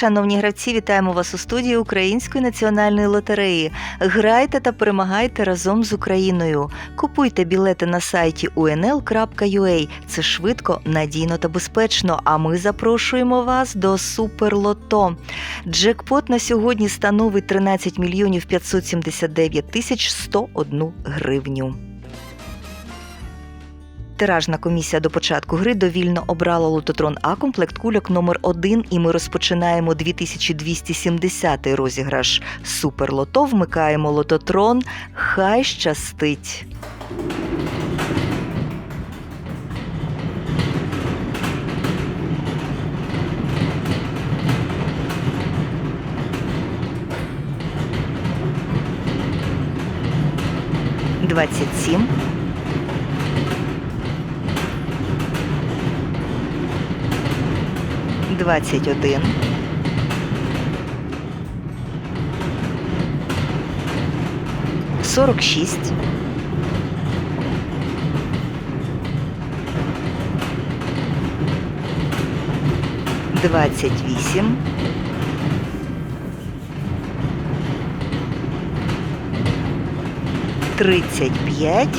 Шановні гравці, вітаємо вас у студії Української національної лотереї. Грайте та перемагайте разом з Україною. Купуйте білети на сайті unl.ua. Це швидко, надійно та безпечно. А ми запрошуємо вас до Суперлото. Джекпот на сьогодні становить 13 мільйонів 579 тисяч 101 гривню. Тиражна комісія до початку гри довільно обрала лототрон А комплект кульок номер 1 і ми розпочинаємо 2270 розіграш. Суперлото вмикаємо лототрон. Хай щастить. Двадцять сім. Двадцять один. Сорок шість. Двадцять вісім. Тридцять п'ять.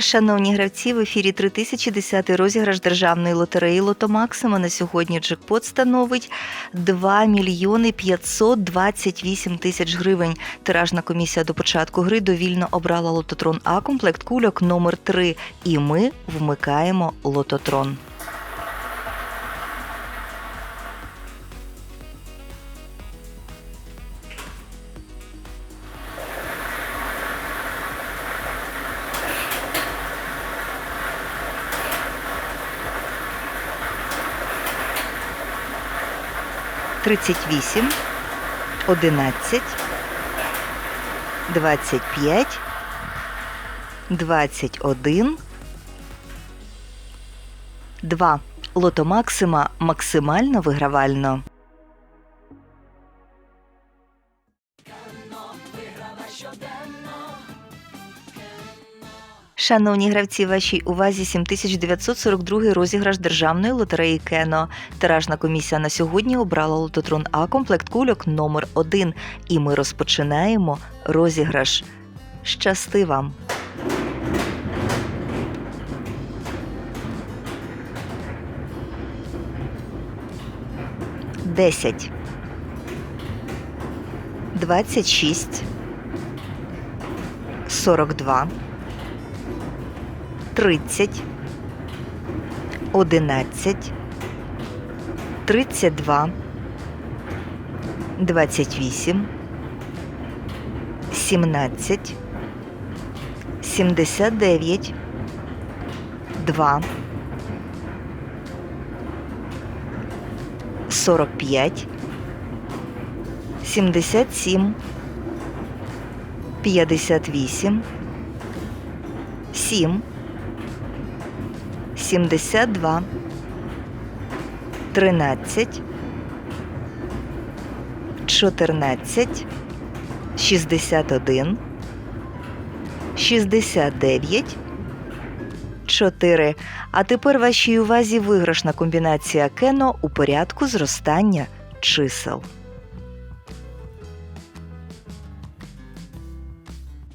Шановні гравці, в ефірі 3010 розіграш державної лотереї Лотомаксима На сьогодні джекпот становить 2 мільйони 528 тисяч гривень. Тиражна комісія до початку гри довільно обрала лототрон А комплект кульок номер 3 І ми вмикаємо лототрон. Тридцять вісім, одинадцять, двадцять п'ять, двадцять один, два. Лото Максима максимально вигравально. Шановні гравці, вашій увазі 7942 розіграш державної лотереї Кено. Тиражна комісія на сьогодні обрала лототрон А комплект кульок номер 1 І ми розпочинаємо розіграш. Щасти вам! Десять. Двадцять шість. Сорок два. 30, 11, 32, 28, 17, 79, 2, 45, 77, 58, 7, 72 13 14 61 69 4. А тепер вашій увазі виграшна комбінація кено у порядку зростання чисел.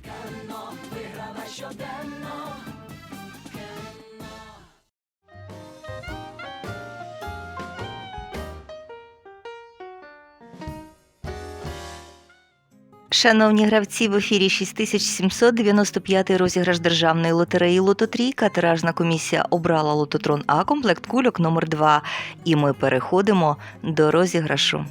Кено виграла щоденно. Шановні гравці, в ефірі 6795 розіграш державної лотереї Лототрійка. Тиражна комісія обрала лототрон А комплект кульок номер 2 І ми переходимо до розіграшу.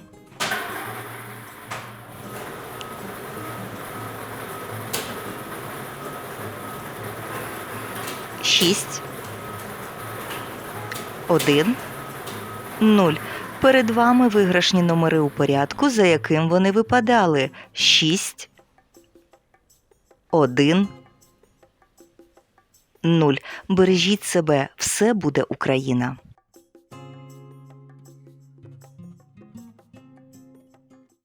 Шість. Один. Нуль. Перед вами виграшні номери у порядку, за яким вони випадали: 6, 1, 0. Бережіть себе, все буде Україна.